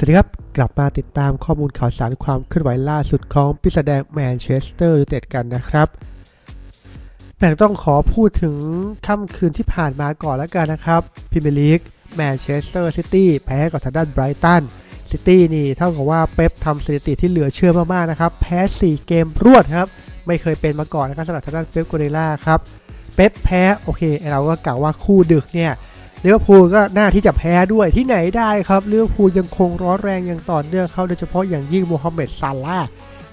สวัสดีครับ กลับมาติดตามข้อมูลข่าวสารความเคลื่อนไหวล่าสุดของปีศาจแดงแมนเชสเตอร์ยูไนเต็ดกันนะครับแต่ต้องขอพูดถึงค่ำคืนที่ผ่านมาก่อนแล้วกันนะครับพรีเมียร์ลีกแมนเชสเตอร์ซิตี้แพ้กับทางด้านไบรตันซิตี้นี่เท่ากับว่าเป๊ปทำสถิติที่เหลือเชื่อมากๆนะครับ แพ้ 4 เกมรวดครับ ไม่เคยเป็นมาก่อนนะครับสำหรับทางด้านเป๊ปกัวเดล่าครับ เป๊ปแพ้ โอเค เราก็กล่าวว่าคู่ดึกเนี่ย ลิเวอร์พูลก็น่าที่จะแพ้ด้วยที่ไหนได้ครับลิเวอร์พูลยังคงร้อนแรงอย่างต่อเนื่องเขาโดยเฉพาะอย่างยิ่งโมฮัมเหม็ดซาลา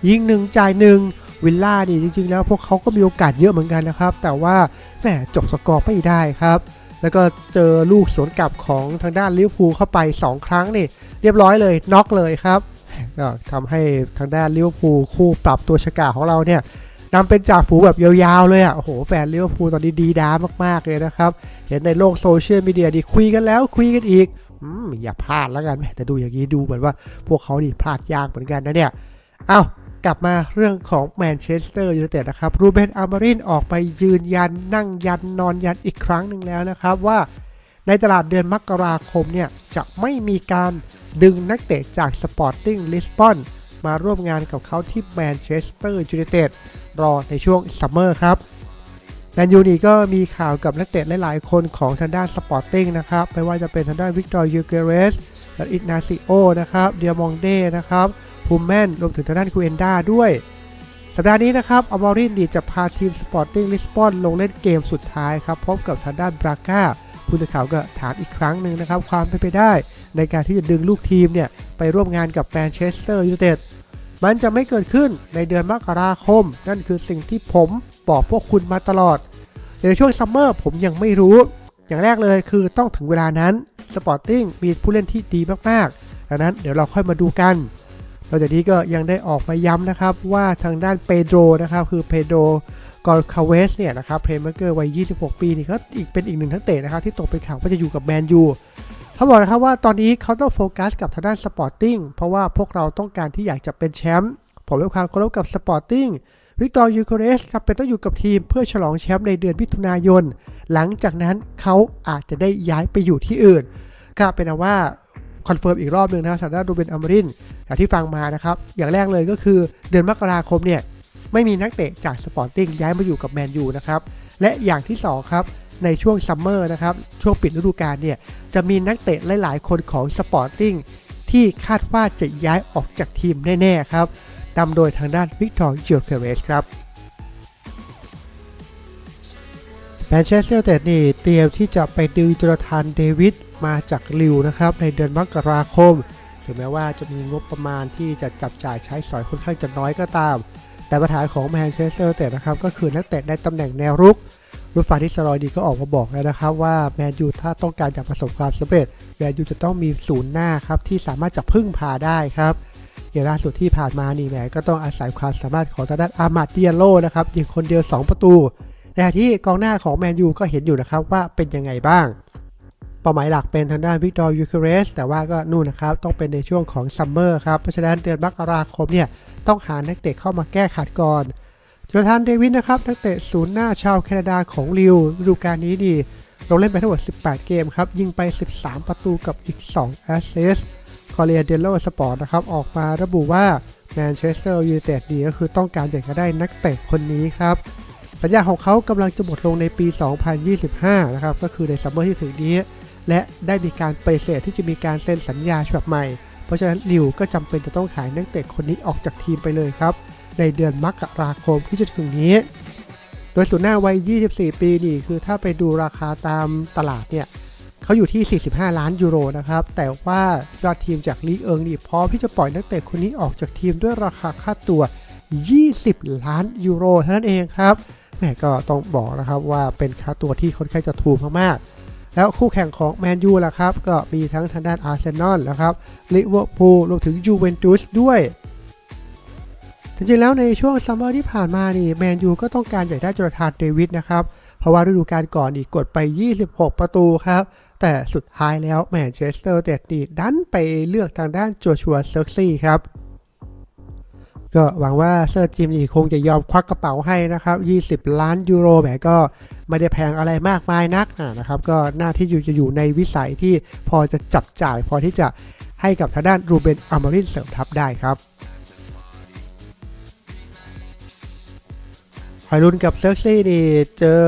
ยิงหนึ่งจ่ายหนึ่งวิลล่านี่จริงๆ แล้วพวกเขาก็มีโอกาสเยอะเหมือนกันนะครับ แต่ว่าแหมจบสกอร์ไม่ได้ครับ แล้วก็เจอลูกสวนกลับของทางด้านลิเวอร์พูลเข้าไป 2 ครั้งนี่ เรียบร้อยเลยน็อกเลยครับก็ทำให้ทางด้านลิเวอร์พูลคู่ปรับตัวชะกาของเราเนี่ยนำเป็นจ่าฝูแบบยาวๆเลยอะโอ้โหแฟนลิเวอร์พูลตอนนี้ดีด้ามากๆเลยนะครับ เห็นในโลกโซเชียลมีเดียดีคุยกันแล้วคุยกันอีกอมอย่าพลาดแล้วกันแต่ดูอย่างนี้ดูเหมือนว่าพวกเขาดิพลาดยากเหมือนกันนะเนี่ยเอากลับมาเรื่องของแมนเชสเตอร์ยูไนเต็ดนะครับรูเบนอามารินออกไปยืนยันนั่งยันนอนยันอีกครั้งหนึ่งแล้วนะครับว่าในตลาดเดือนมกราคมเนี่ยจะไม่มีการดึงนักเตะจากสปอร์ติ้งลิสบอนมาร่วมงานกับเขาที่แมนเชสเตอร์ยูไนเต็ดรอในช่วงซัมเมอร์ครับ แมนยูนี่ก็มีข่าวกับนักเตะหลายๆ คนของทางด้านสปอร์ติ้งนะครับ ไม่ว่าจะเป็นทางด้านวิกตอร์ยูเกเรสและอิกนาซิโอนะครับ เดียมองเดนะครับพูมแมนรวมถึงทางด้านคูเอนดาด้วย สัปดาห์นี้นะครับอมอรินดีจะพาทีมสปอร์ติ้งลิสบอนลงเล่นเกมสุดท้ายครับพบกับทางด้านบราก้าผู้สื่อข่าวก็ถามอีกครั้งหนึ่งนะครับ ความเป็นไปได้ ในการที่จะดึงลูกทีมเนี่ย ไปร่วมงานกับแมนเชสเตอร์ยูไนเต็ดมันจะไม่เกิดขึ้นในเดือนมกราคม นั่นคือสิ่งที่ผม บอกพวกคุณมาตลอดในช่วงซัมเมอร์ผมยังไม่รู้ อย่างแรกเลยคือต้องถึงเวลานั้นสปอร์ติ้งมีผู้เล่นที่ดีมากๆดังนั้นเดี๋ยวเราค่อยมาดูกันนอกจากนี้ก็ยังได้ออกมาย้ำนะครับว่าทางด้านเปโดรนะครับคือเปโดรกอร์คาเวสเนี่ยนะครับเพลย์เมเกอร์วัย 26 ปีนี่ก็อีกเป็นอีกหนึ่งทั้งเตะนะครับที่ตกเป็นข่าวว่าจะอยู่กับแมนยูเขาบอกนะครับว่าตอนนี้เขาต้องโฟกัสกับทางด้านสปอร์ติ้งเพราะว่าพวกเราต้องการที่อยากจะเป็นแชมป์ผมให้ความเคารพกับสปอร์ติ้ง วิกตอร์ยูเคเรสจำเป็นต้องอยู่กับทีมเพื่อฉลองแชมป์ในเดือนมิถุนายน หลังจากนั้นเขาอาจจะได้ย้ายไปอยู่ที่อื่น ก็เป็นเอาว่าคอนเฟิร์มอีกรอบหนึ่งนะครับทาด้านรูเบนอัมรินอย่างที่ฟังมานะครับ อย่างแรกเลยก็คือเดือนมกราคมเนี่ยไม่มีนักเตะจากสปอร์ติ้งย้ายมาอยู่กับแมนยูนะครับ และอย่างที่สองครับ ในช่วงซัมเมอร์นะครับ ช่วงปิดฤดูกาลเนี่ยจะมีนักเตะหลาย ๆ คนของสปอร์ติ้งที่คาดว่าจะย้ายออกจากทีมแน่ ๆ ครับ นำโดยทางด้านวิกตอร์เจอร์เฟเรสครับแมนเชสเตอร์ยูไนเต็ดนี่เตรียมที่จะไปดึงจอร์แดนเดวิดมาจากลิวนะครับในเดือนมกราคม ถึงแม้ว่าจะมีงบประมาณที่จะจับจ่ายใช้สอยค่อนข้างจะน้อยก็ตาม แต่ปัญหาของแมนเชสเตอร์ยูไนเต็ดนะครับก็คือนักเตะในตำแหน่งแนวรุกรุ่นฟานิสรอยดีก็ออกมาบอกแล้วนะครับว่าแมนยูถ้าต้องการจะประสบความสำเร็จแมนยูจะต้องมีศูนย์หน้าครับที่สามารถจะพึ่งพาได้ครับ อย่างล่าสุดที่ผ่านมานี่แหมก็ต้องอาศัยความสามารถของทางด้านอามาดเดียโลนะครับยิงคนเดียว 2 ประตูแต่ที่กองหน้าของแมนยูก็เห็นอยู่นะครับว่าเป็นยังไงบ้างเป้าหมายหลักเป็นทางด้านวิกตอร์ยูเคเรสแต่ว่าก็นู่นนะครับต้องเป็นในช่วงของซัมเมอร์ครับเพราะฉะนั้นเดือนมกราคมเนี่ยต้องหานักเตะเข้ามาแก้ขัดก่อนจอร์แดนเดวิดนะครับนักเตะศูนย์หน้าชาวแคนาดาของลิวฤดูกาลนี้ดีลงเล่นไปทั้งหมด 18 เกมครับ ยิงไป 13 ประตูกับอีก 2 แอสเซส คอเรียเดโลสปอร์ตนะครับออกมาระบุว่าแมนเชสเตอร์ยูไนเต็ดดีก็คือต้องการอยากจะได้นักเตะคนนี้ครับ สัญญาของเขากำลังจะหมดลงในปี 2025 นะครับ ก็คือในซัมเมอร์ที่ถึงนี้ และได้มีการปฏิเสธที่จะมีการเซ็นสัญญาฉบับใหม่ เพราะฉะนั้นลิวก็จำเป็นจะต้องขายนักเตะคนนี้ออกจากทีมไปเลยครับ ในเดือนมกราคมที่จะถึงนี้ โดยสุดหน้าวัย 24 ปีนี่คือถ้าไปดูราคาตามตลาดเนี่ย เขาอยู่ที่ 45 ล้านยูโรนะครับ แต่ว่ายอดทีมจากลีเอิงนี่พร้อมที่จะปล่อยนักเตะคนนี้ออกจากทีมด้วยราคาค่าตัว 20 ล้านยูโรเท่านั้นเองครับแม่ก็ต้องบอกนะครับว่าเป็นค่าตัวที่ค่อนข้างจะถูกมากๆ แล้วคู่แข่งของแมนยูล่ะครับ ก็มีทั้งทางด้านอาร์เซนอลนะครับลิเวอร์พูลรวมถึงยูเวนตุสด้วยจริงๆแล้วในช่วงซัมเมอร์ที่ผ่านมานี่แมนยูก็ต้องการอยากได้จอร์แดนเดวิดนะครับ เพราะว่าฤดูกาลก่อนนี่กดไป 26 ประตูครับ แต่สุดท้ายแล้วแมนเชสเตอร์เต็ดนี่ดันไปเลือกทางด้านโจชัวเซิร์กซี่ครับ ก็หวังว่าเซอร์จิมนี่คงจะยอมควักกระเป๋าให้นะครับ 20 ล้านยูโรแหมก็ไม่ได้แพงอะไรมากมายนักนะครับ ก็หน้าที่อยู่จะอยู่ในวิสัยที่พอจะจับจ่ายพอที่จะให้กับทางด้านรูเบนอามารินเสริมทัพได้ครับฮอยลุนกับเซอร์ซี่นี่เจอ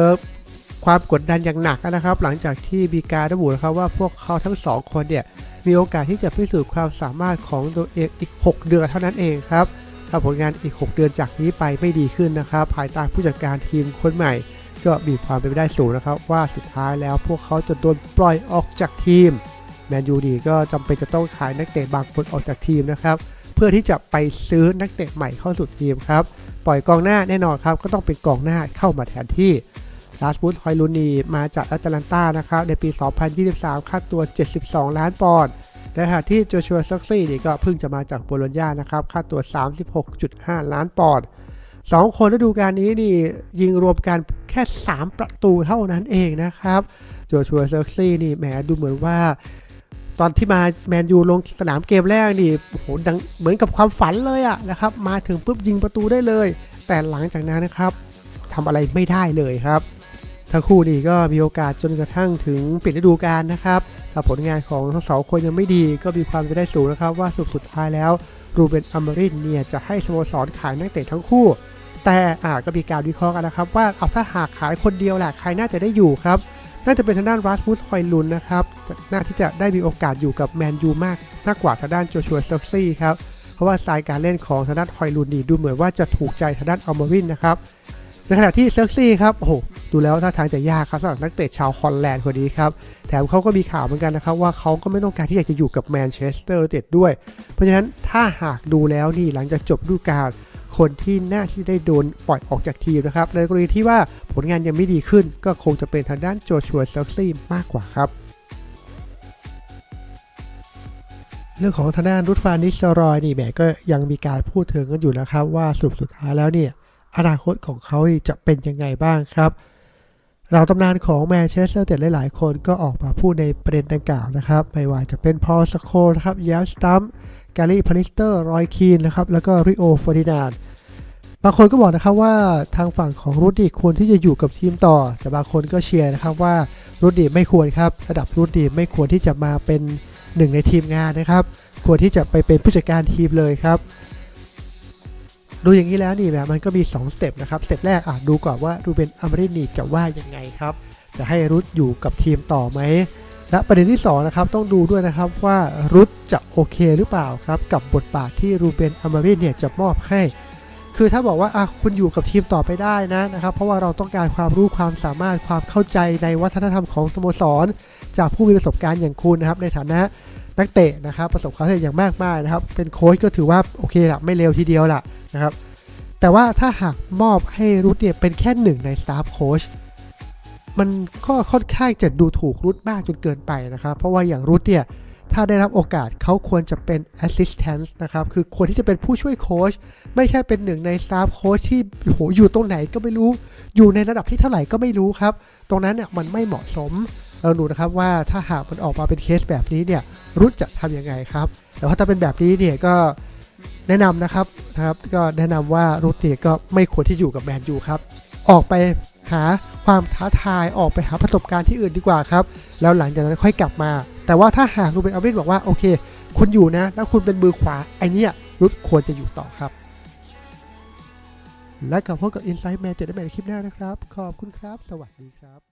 ความกดดันอย่างหนักนะครับ หลังจากที่มีการระบุนะครับว่าพวกเขาทั้งสองคนเนี่ยมีโอกาสที่จะพิสูจน์ความสามารถของตัวเองอีก 6 เดือนเท่านั้นเองครับถ้าผลงานอีก 6 เดือนจากนี้ไปไม่ดีขึ้นนะครับ ภายใต้ผู้จัดการทีมคนใหม่ ก็มีความเป็นไปได้สูงนะครับ ว่าสุดท้ายแล้วพวกเขาจะโดนปล่อยออกจากทีมแมนยูดีก็จำเป็นจะต้องขายนักเตะบางคนออกจากทีมนะครับ เพื่อที่จะไปซื้อนักเตะใหม่เข้าสู่ทีมครับ ปล่อยกองหน้าแน่นอนครับ ก็ต้องเป็นกองหน้าเข้ามาแทนที่ ลาสบูธฮอยลูนีมาจากแอตแลนตานะครับในปี 2023 ค่าตัว 72 ล้านปอนด์ในขณะที่โจชัวซ็อกซี่นี่ก็เพิ่งจะมาจากโบโลญญานะครับค่าตัว 36.5 ล้านปอนด์สองคนฤดูกาลนี้นี่ยิงรวมกันแค่ 3 ประตูเท่านั้นเองนะครับโจชัวเซอร์ซี่นี่แหมดูเหมือนว่า ตอนที่มาแมนยูลงสนามเกมแรกนี่โอ้โหดังเหมือนกับความฝันเลยอะนะครับ มาถึงปุ๊บยิงประตูได้เลย แต่หลังจากนั้นนะครับทำอะไรไม่ได้เลยครับ ทั้งคู่นี่ก็มีโอกาสจนกระทั่งถึงปิดฤดูกาลนะครับถ้าผลงานของทั้งสองคนยังไม่ดีก็มีความเป็นไปได้สูงนะครับ ว่าสุดสุดท้ายแล้วรูเบนอัมบรินเนี่ยจะให้สโมสรขายนักเตะทั้งคู่ แต่อ่าก็มีการวิเคราะห์กันนะครับ ว่าเอาถ้าหากขายคนเดียวแหละใครน่าจะได้อยู่ครับน่าจะเป็นทางด้านรัสมุสฮอยลุนนะครับน่าที่จะได้มีโอกาสอยู่กับแมนยูมากมากกว่าทางด้านโจชัวเซอร์ซี่ครับเพราะว่าสไตล์การเล่นของทางด้านฮอยลุนนี่ดูเหมือนว่าจะถูกใจทางด้านอัมรินนะครับในขณะที่เซอร์ซี่ครับโอ้โห ดูแล้วท่าทางจะยากครับสำหรับนักเตะชาวฮอลแลนด์คนนี้ครับ แถมเขาก็มีข่าวเหมือนกันนะครับ ว่าเขาก็ไม่ต้องการที่อยากจะอยู่กับแมนเชสเตอร์เต็ดด้วย เพราะฉะนั้นถ้าหากดูแล้วนี่หลังจากจบฤดูกาลคนที่น่าที่ได้โดนปล่อยออกจากทีมนะครับ ในกรณีที่ว่าผลงานยังไม่ดีขึ้น ก็คงจะเป็นทางด้านโจชัวเซลซี่มากกว่าครับเรื่องของทางด้านรุดฟานิสรอยนี่แหมก็ยังมีการพูดถึงกันอยู่นะครับ ว่าสรุปสุดท้ายแล้วเนี่ยอนาคตของเขาจะเป็นยังไงบ้างครับ เราตำนานของแมนเชสเตอร์ยูไนเต็ดหลายๆ คนก็ออกมาพูดในประเด็นดังกล่าวนะครับ ไม่ว่าจะเป็นพอลสโคนะครับยาสตัมแกรี่พานิสเตอร์ รอยคีนนะครับ แล้วก็ริโอฟอร์ดินานบางคนก็บอกนะครับว่าทางฝั่งของรูดดี้ควรที่จะอยู่กับทีมต่อ แต่บางคนก็เชียร์นะครับว่ารูดดี้ไม่ควรครับ ระดับรูดดี้ไม่ควรที่จะมาเป็นหนึ่งในทีมงานนะครับ ควรที่จะไปเป็นผู้จัดการทีมเลยครับ ดูอย่างนี้แล้วนี่แบบมันก็มี 2 สเต็ปนะครับ สเต็ปแรกอะดูก่อนว่ารูเบนอามรินีจะว่ายังไงครับ จะให้รุดอยู่กับทีมต่อไหม และประเด็นที่2นะครับต้องดูด้วยนะครับว่ารุดจะโอเคหรือเปล่าครับ กับบทบาทที่รูเบนอามรินเนี่ยจะมอบให้ คือถ้าบอกว่าอะคุณอยู่กับทีมต่อไปได้นะนะครับ เพราะว่าเราต้องการความรู้ความสามารถความเข้าใจในวัฒนธรรมของสโมสร จากผู้มีประสบการณ์อย่างคุณนะครับ ในฐานะนักเตะนะครับประสบความสำเร็จอย่างมากมายนะครับ เป็นโค้ชก็ถือว่าโอเคละไม่เลวทีเดียวละ นะครับ แต่ว่าถ้าหากมอบให้รุดเนี่ยเป็นแค่หนึ่งในสตาฟโค้ชมันก็ค่อนข้างจะดูถูกรุดมากจนเกินไปนะครับ เพราะว่าอย่างรุดเนี่ยถ้าได้รับโอกาสเขาควรจะเป็น assistant นะครับ คือควรที่จะเป็นผู้ช่วยโค้ชไม่ใช่เป็นหนึ่งใน staff โค้ชที่โอ้โหอยู่ตรงไหนก็ไม่รู้ อยู่ในระดับที่เท่าไหร่ก็ไม่รู้ครับ ตรงนั้นเนี่ยมันไม่เหมาะสม เราดูนะครับว่าถ้าหากมันออกมาเป็นเคสแบบนี้เนี่ยรุดจะทำยังไงครับ แต่ว่าถ้าเป็นแบบนี้เนี่ยก็ แนะนำนะครับนะครับก็แนะนำว่ารุดเนก็ไม่ควรที่อยู่กับแมนยูครับ ออกไปหาความท้าทายออกไปหาประสบการณ์ที่อื่นดีกว่าครับ แล้วหลังจากนั้นค่อยกลับมา แต่ว่าถ้าหากรูเบนอารินบอกว่าโอเค คุณอยู่นะ แล้วคุณเป็นมือขวาไอเนี้ยรุดควรจะอยู่ต่อครับ และกลับพบกับ Inside Man เจอกันใหม่ในคลิปหน้านะครับ ขอบคุณครับ สวัสดีครับ